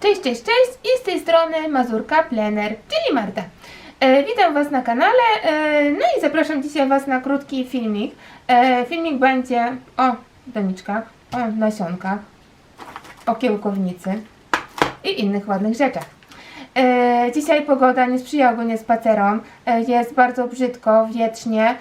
Cześć, cześć, cześć i z tej strony Mazurka Plener, czyli Marta. E, witam Was na kanale, e, no i zapraszam dzisiaj Was na krótki filmik. E, filmik będzie o doniczkach, o nasionkach, o kiełkownicy i innych ładnych rzeczach. E, dzisiaj pogoda nie sprzyja ogólnie spacerom, e, jest bardzo brzydko, wietrznie, e,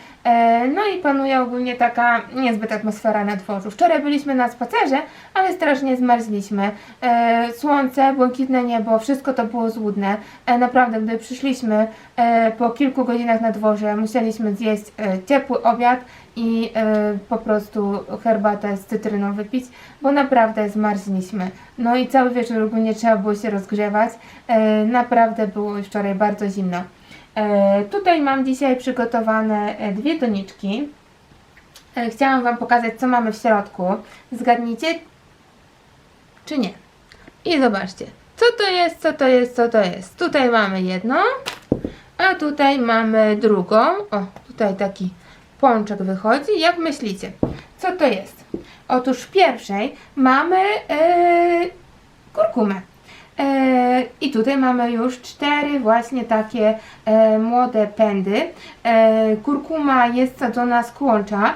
no i panuje ogólnie taka niezbyt atmosfera na dworzu. Wczoraj byliśmy na spacerze, ale strasznie zmarzliśmy. E, słońce, błękitne niebo, wszystko to było złudne. E, naprawdę, gdy przyszliśmy e, po kilku godzinach na dworze, musieliśmy zjeść e, ciepły obiad i e, po prostu herbatę z cytryną wypić, bo naprawdę zmarzliśmy. No i cały wieczór ogólnie trzeba było się rozgrzewać. E, naprawdę było wczoraj bardzo zimno. E, tutaj mam dzisiaj przygotowane e, dwie doniczki. E, chciałam Wam pokazać, co mamy w środku. Zgadnijcie, czy nie? I zobaczcie, co to jest, co to jest, co to jest. Tutaj mamy jedną, a tutaj mamy drugą. O, tutaj taki pączek wychodzi. Jak myślicie, co to jest? Otóż w pierwszej mamy e, kurkumę. E, I tutaj mamy już cztery właśnie takie e, młode pędy. E, kurkuma jest sadzona z kłącza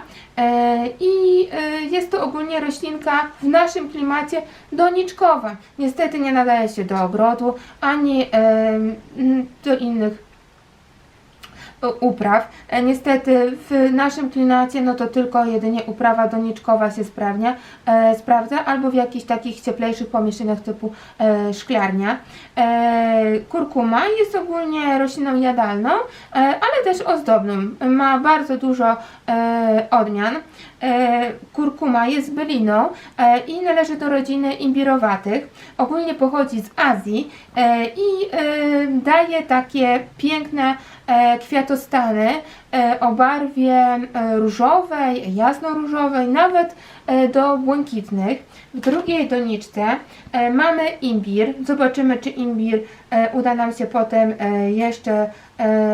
i jest to ogólnie roślinka w naszym klimacie doniczkowa. Niestety nie nadaje się do ogrodu ani do innych upraw. E, Niestety w naszym klimacie no to tylko jedynie uprawa doniczkowa się sprawnia, e, sprawdza albo w jakichś takich cieplejszych pomieszczeniach typu e, szklarnia. E, kurkuma jest ogólnie rośliną jadalną, e, ale też ozdobną. Ma bardzo dużo e, odmian. E, kurkuma jest byliną e, i należy do rodziny imbirowatych. Ogólnie pochodzi z Azji e, i daje takie piękne kwiatostany o barwie różowej, jasno-różowej, nawet do błękitnych. W drugiej doniczce mamy imbir. Zobaczymy, czy imbir uda nam się potem jeszcze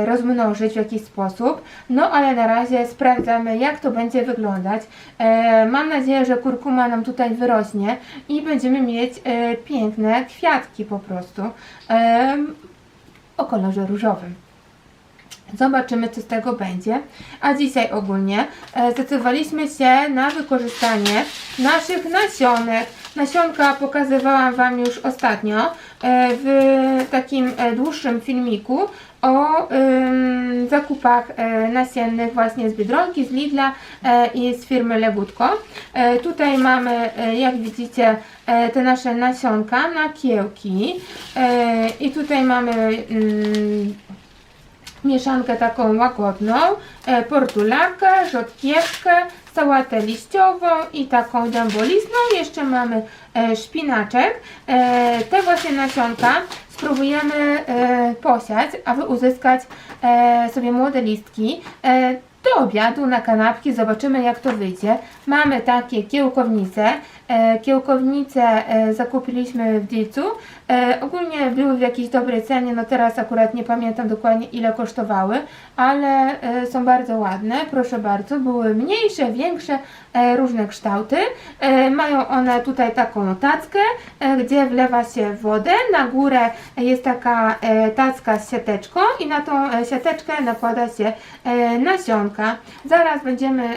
rozmnożyć w jakiś sposób. No ale na razie sprawdzamy, jak to będzie wyglądać. E, mam nadzieję, że kurkuma nam tutaj wyrośnie i będziemy mieć e, piękne kwiatki po prostu e, o kolorze różowym. Zobaczymy, co z tego będzie. A dzisiaj ogólnie e, zdecydowaliśmy się na wykorzystanie naszych nasionek. Nasionka pokazywałam Wam już ostatnio e, w takim e, dłuższym filmiku o ym, zakupach e, nasiennych właśnie z Biedronki, z Lidla e, i z firmy Legutko. E, tutaj mamy, e, jak widzicie, e, te nasze nasionka na kiełki e, i tutaj mamy mm, mieszankę taką łagodną, portulakę, rzodkiewkę, sałatę liściową i taką dębolistną. Jeszcze mamy e, szpinaczek. Te właśnie nasionka spróbujemy e, posiać, aby uzyskać e, sobie młode listki. E, do obiadu na kanapki zobaczymy jak to wyjdzie. Mamy takie kiełkownice. E, kiełkownice e, zakupiliśmy w Dilcu. E, ogólnie były w jakiejś dobrej cenie, no teraz akurat nie pamiętam dokładnie ile kosztowały, ale są bardzo ładne, proszę bardzo. Były mniejsze, większe, różne kształty. Mają one tutaj taką tackę, gdzie wlewa się wodę. Na górę jest taka tacka z siateczką i na tą siateczkę nakłada się nasionka. Zaraz będziemy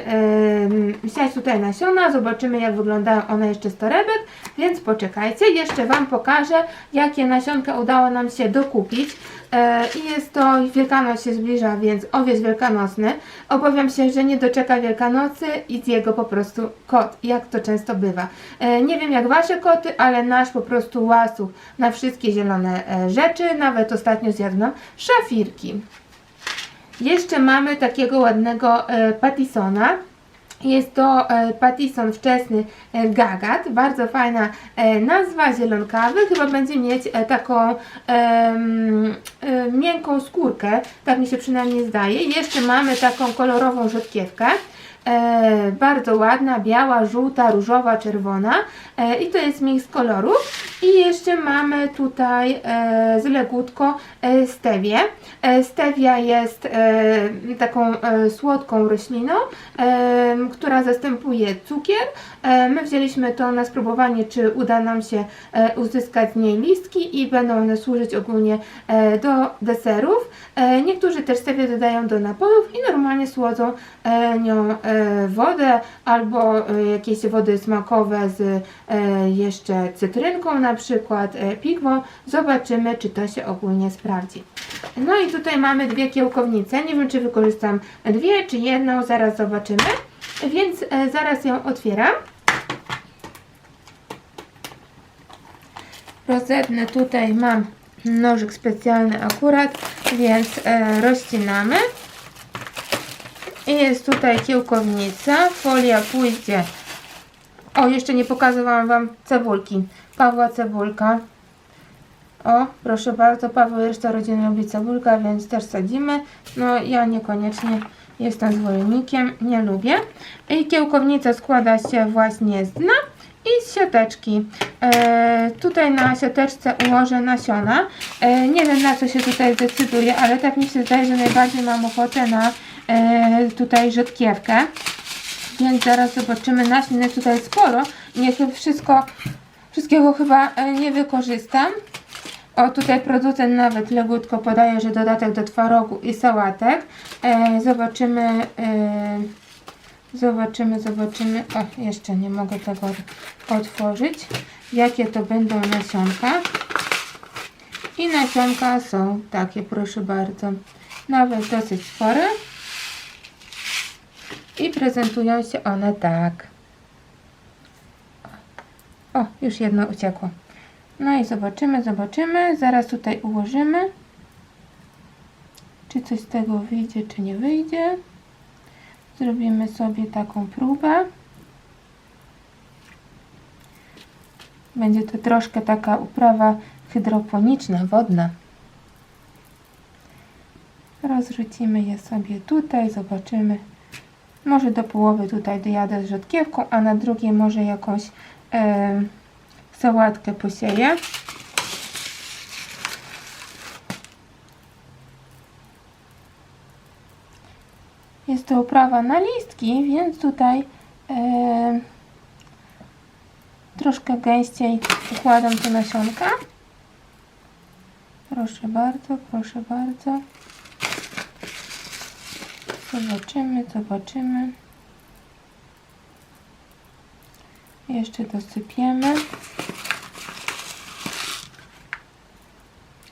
siać tutaj nasiona, zobaczymy jak wyglądają one jeszcze z torebek, więc poczekajcie. Jeszcze Wam pokażę, jakie nasionka udało nam się dokupić. E, I jest to, Wielkanoc się zbliża, więc owiec wielkanocny. Obawiam się, że nie doczeka Wielkanocy i zje go po prostu kot, jak to często bywa. E, Nie wiem jak Wasze koty, ale nasz po prostu łasuch na wszystkie zielone e, rzeczy. Nawet ostatnio zjadł nam szafirki. Jeszcze mamy takiego ładnego patisona. Jest to e, patison wczesny e, gagat, bardzo fajna e, nazwa, zielonkawy, chyba będzie mieć taką e, miękką skórkę, tak mi się przynajmniej zdaje. Jeszcze mamy taką kolorową rzodkiewkę, e, bardzo ładna, biała, żółta, różowa, czerwona. E, i to jest miks kolorów. I jeszcze mamy tutaj e, z legutko e, stewię. E, stevia jest e, taką e, słodką rośliną, e, która zastępuje cukier E, My wzięliśmy to na spróbowanie, czy uda nam się e, uzyskać z niej listki i będą one służyć ogólnie e, do deserów. E, Niektórzy też sobie dodają do napojów i normalnie słodzą e, nią e, wodę albo e, jakieś wody smakowe z e, jeszcze cytrynką na przykład, e, pigwą. Zobaczymy, czy to się ogólnie sprawdzi. No i tutaj mamy dwie kiełkownice. Nie wiem, czy wykorzystam dwie, czy jedną, zaraz zobaczymy. Więc e, zaraz ją otwieram. Rozetnę tutaj mam nożyk specjalny akurat, więc e, rozcinamy. I jest tutaj kiełkownica, folia pójdzie. O, jeszcze nie pokazywałam Wam cebulki. Pawła cebulka. O, proszę bardzo, Paweł reszta rodziny lubi cebulkę, więc też sadzimy. No, ja niekoniecznie jestem zwolennikiem, nie lubię. I kiełkownica składa się właśnie z dna i z siateczki. E, tutaj na siateczce ułożę nasiona. E, nie wiem na co się tutaj zdecyduję, ale tak mi się zdaje, że najbardziej mam ochotę na e, tutaj rzodkiewkę. Więc zaraz zobaczymy. Nasion jest tutaj sporo. Niech wszystko, wszystkiego chyba e, nie wykorzystam. O, tutaj producent nawet legutko podaje, że dodatek do twarogu i sałatek. E, zobaczymy, e, zobaczymy, zobaczymy. O, jeszcze nie mogę tego otworzyć. Jakie to będą nasionka. I nasionka są takie, proszę bardzo. Nawet dosyć spore. I prezentują się one tak. O, już jedno uciekło. No i zobaczymy, zobaczymy. Zaraz tutaj ułożymy. Czy coś z tego wyjdzie, czy nie wyjdzie. Zrobimy sobie taką próbę. Będzie to troszkę taka uprawa hydroponiczna, wodna. Rozrzucimy je sobie tutaj, zobaczymy. Może do połowy tutaj dojadę z rzodkiewką, a na drugiej może jakąś em, sałatkę posieję. Jest to uprawa na listki, więc tutaj em, troszkę gęściej układam te nasionka. Proszę bardzo, proszę bardzo. Zobaczymy, zobaczymy. Jeszcze dosypiemy.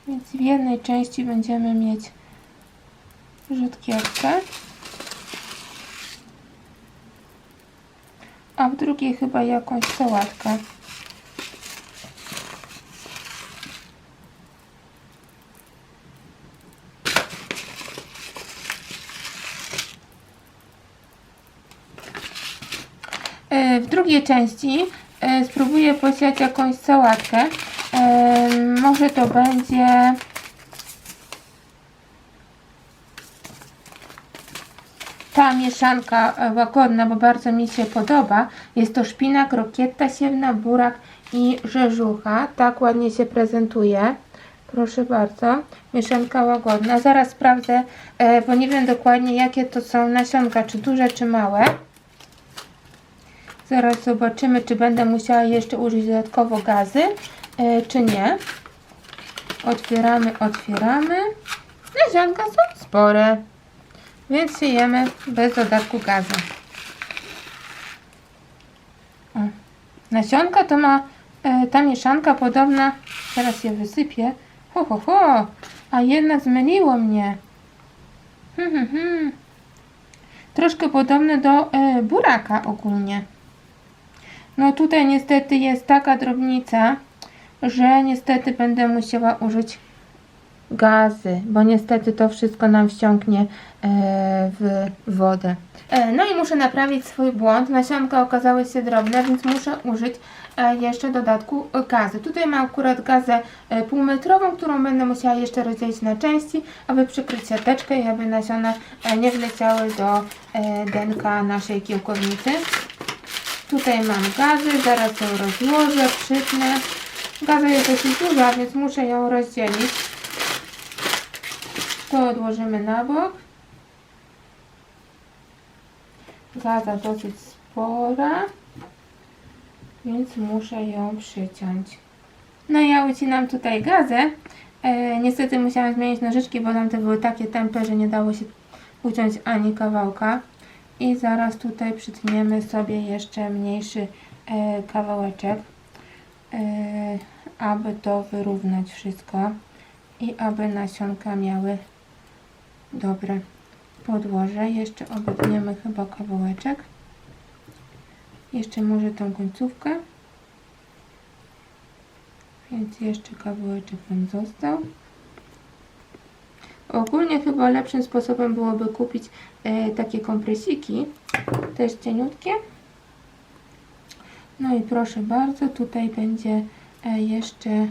Więc w jednej części będziemy mieć rzodkiewkę. A w drugiej chyba jakąś sałatkę. E, W drugiej części e, spróbuję posiać jakąś sałatkę. E, Może to będzie ta mieszanka e, łagodna, bo bardzo mi się podoba. Jest to szpinak, rokietta siewna, burak i rzeżucha. Tak ładnie się prezentuje. Proszę bardzo, mieszanka łagodna. Zaraz sprawdzę, e, bo nie wiem dokładnie jakie to są nasionka, czy duże, czy małe. Zaraz zobaczymy, czy będę musiała jeszcze użyć dodatkowo gazy, e, czy nie. Otwieramy, otwieramy. Nasionka są spore, więc siejemy bez dodatku gazu. O. Nasionka to ma e, ta mieszanka podobna, teraz je wysypię. Ho, ho, ho, a jednak zmyliło mnie. Hmm, hmm, hmm. Troszkę podobne do e, buraka ogólnie. No tutaj niestety jest taka drobnica, że niestety będę musiała użyć gazy, bo niestety to wszystko nam wciągnie e, w wodę. E, No i muszę naprawić swój błąd. Nasionka okazały się drobne, więc muszę użyć e, jeszcze dodatku gazy. Tutaj mam akurat gazę półmetrową, którą będę musiała jeszcze rozdzielić na części, aby przykryć siateczkę i aby nasiona nie wleciały do denka naszej kiełkownicy. Tutaj mam gazy, zaraz ją rozłożę, przytnę. Gaza jest dosyć duża, więc muszę ją rozdzielić. To odłożymy na bok. Gaza dosyć spora. więc muszę ją przyciąć. No ja ucinam tutaj gazę. E, niestety musiałam zmienić nożyczki, bo tamte były takie tępe, że nie dało się uciąć ani kawałka. I zaraz tutaj przytniemy sobie jeszcze mniejszy e, kawałeczek, e, aby to wyrównać wszystko i aby nasionka miały dobre podłoże. Jeszcze obetniemy chyba kawałeczek. Jeszcze może tą końcówkę. Więc jeszcze kawałeczek nam został. Ogólnie chyba lepszym sposobem byłoby kupić e, takie kompresiki, też cieniutkie. No i proszę bardzo, tutaj będzie e, jeszcze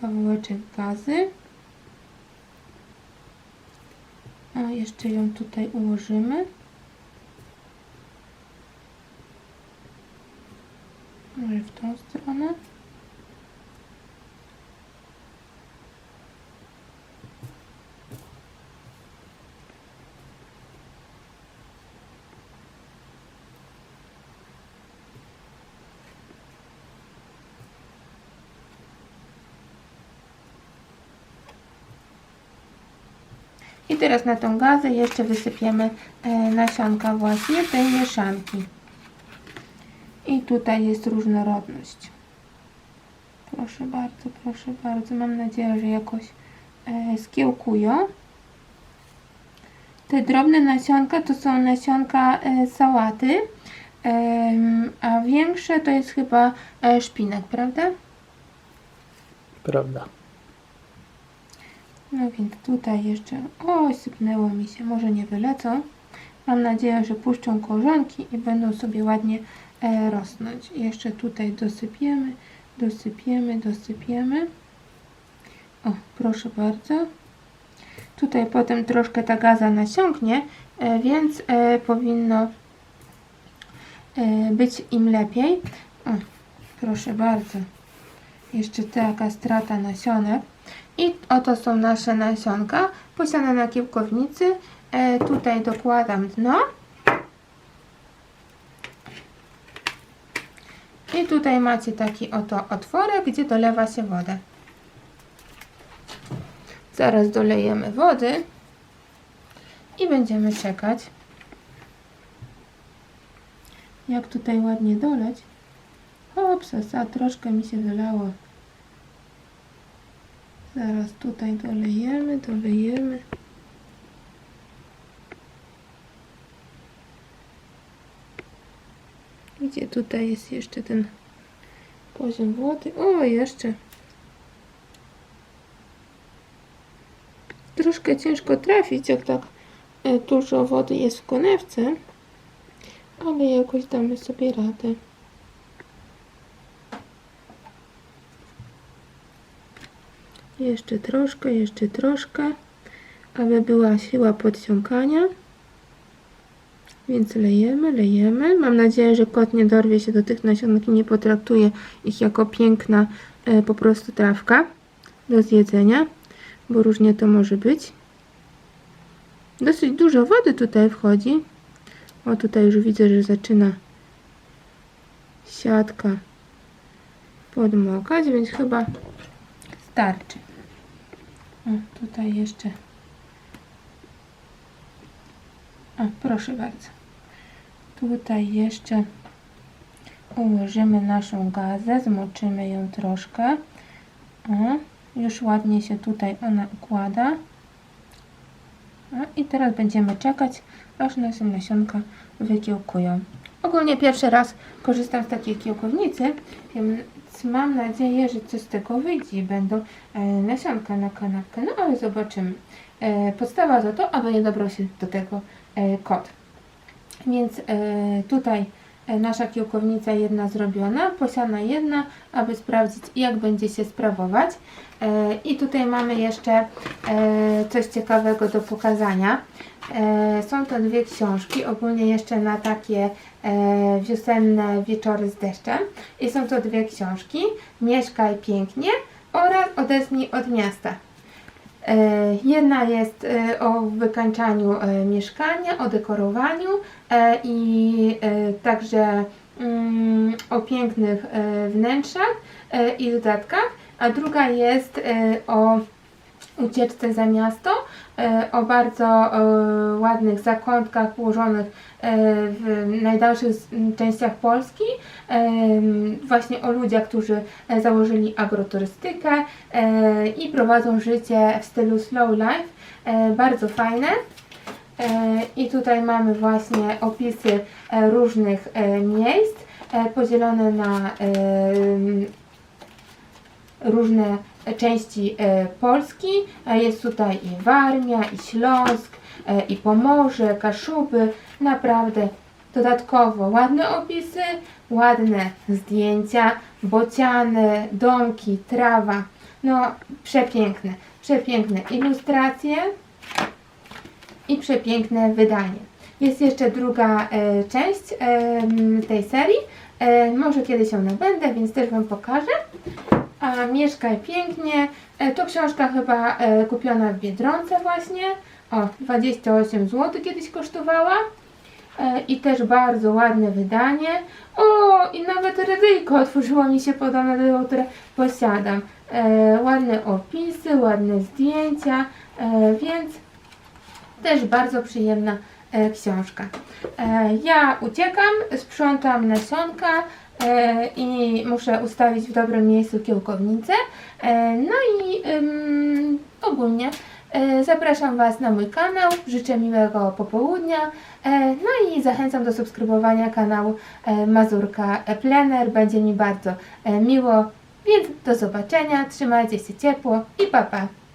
kawałeczek gazy. A jeszcze ją tutaj ułożymy. Może w tą stronę. I teraz na tą gazę jeszcze wysypiemy e, nasionka właśnie tej mieszanki. I tutaj jest różnorodność. Proszę bardzo, proszę bardzo. Mam nadzieję, że jakoś e, skiełkują. Te drobne nasionka to są nasionka e, sałaty, a większe to jest chyba szpinak, prawda? Prawda. No więc tutaj jeszcze, oj sypnęło mi się, może nie wylecą. Mam nadzieję, że puszczą korzonki i będą sobie ładnie e, rosnąć. Jeszcze tutaj dosypiemy, dosypiemy, dosypiemy. O, proszę bardzo. Tutaj potem troszkę ta gaza nasiąknie, e, więc e, powinno e, być im lepiej. O, proszę bardzo. Jeszcze taka strata nasionek. I oto są nasze nasionka posiane na kiełkownicy. E, tutaj dokładam dno. I tutaj macie taki oto otworek, gdzie dolewa się wodę. Zaraz dolejemy wody i będziemy czekać. Jak tutaj ładnie doleć. Hopsa, troszkę mi się wylało. Zaraz tutaj dolejemy, dolejemy. Gdzie tutaj jest jeszcze ten poziom wody? O, jeszcze. Troszkę ciężko trafić, jak tak e, dużo wody jest w konewce, ale jakoś damy sobie radę. Jeszcze troszkę, jeszcze troszkę, aby była siła podciągania. Więc lejemy, lejemy. Mam nadzieję, że kot nie dorwie się do tych nasionek i nie potraktuje ich jako piękna e, po prostu trawka do zjedzenia, bo różnie to może być. Dosyć dużo wody tutaj wchodzi. O, tutaj już widzę, że zaczyna siatka podmokać, więc chyba starczy. Tutaj jeszcze. O, proszę bardzo. Tutaj jeszcze ułożymy naszą gazę, zmoczymy ją troszkę. O, już ładnie się tutaj ona układa. O, I teraz będziemy czekać, aż nasze nasionka wykiełkują. Ogólnie pierwszy raz korzystam z takiej kiełkownicy, więc mam nadzieję, że coś z tego wyjdzie będą e, nasionka na kanapkę. No ale zobaczymy. E, podstawa za to, aby nie dobrał się do tego e, kot. Więc tutaj nasza kiełkownica jedna zrobiona, posiana jedna, aby sprawdzić jak będzie się sprawować. E, I tutaj mamy jeszcze e, coś ciekawego do pokazania. E, Są to dwie książki, ogólnie jeszcze na takie e, wiosenne wieczory z deszczem. I są to dwie książki, Mieszkaj pięknie oraz Odezmij od miasta. E, Jedna jest e, o wykańczaniu e, mieszkania, o dekorowaniu i także mm, o pięknych wnętrzach i dodatkach, a druga jest o ucieczce za miasto, e, o bardzo e, ładnych zakątkach ułożonych e, w najdalszych częściach Polski, właśnie o ludziach, którzy założyli agroturystykę i prowadzą życie w stylu slow life, bardzo fajne. I tutaj mamy właśnie opisy różnych miejsc podzielone na różne części e, Polski. E, Jest tutaj i Warmia, i Śląsk, e, i Pomorze, Kaszuby. Naprawdę dodatkowo ładne opisy, ładne zdjęcia, bociany, domki, trawa. No przepiękne, przepiękne ilustracje i przepiękne wydanie. Jest jeszcze druga e, część em, tej serii. E, może kiedyś ją nabędę, więc też Wam pokażę. A Mieszkaj pięknie. E, to książka chyba e, kupiona w Biedronce właśnie. O, 28 zł kiedyś kosztowała. E, I też bardzo ładne wydanie. O, i nawet radyjko otworzyło mi się podobne do tego, które posiadam. Ładne opisy, ładne zdjęcia, więc też bardzo przyjemna książka. Ja uciekam, sprzątam nasionka i muszę ustawić w dobrym miejscu kiełkownicę. E, no i ogólnie e, zapraszam Was na mój kanał. Życzę miłego popołudnia. E, no i zachęcam do subskrybowania kanału e, Mazurka Plener. Będzie mi bardzo e, miło. Więc do zobaczenia, trzymajcie się ciepło i pa pa!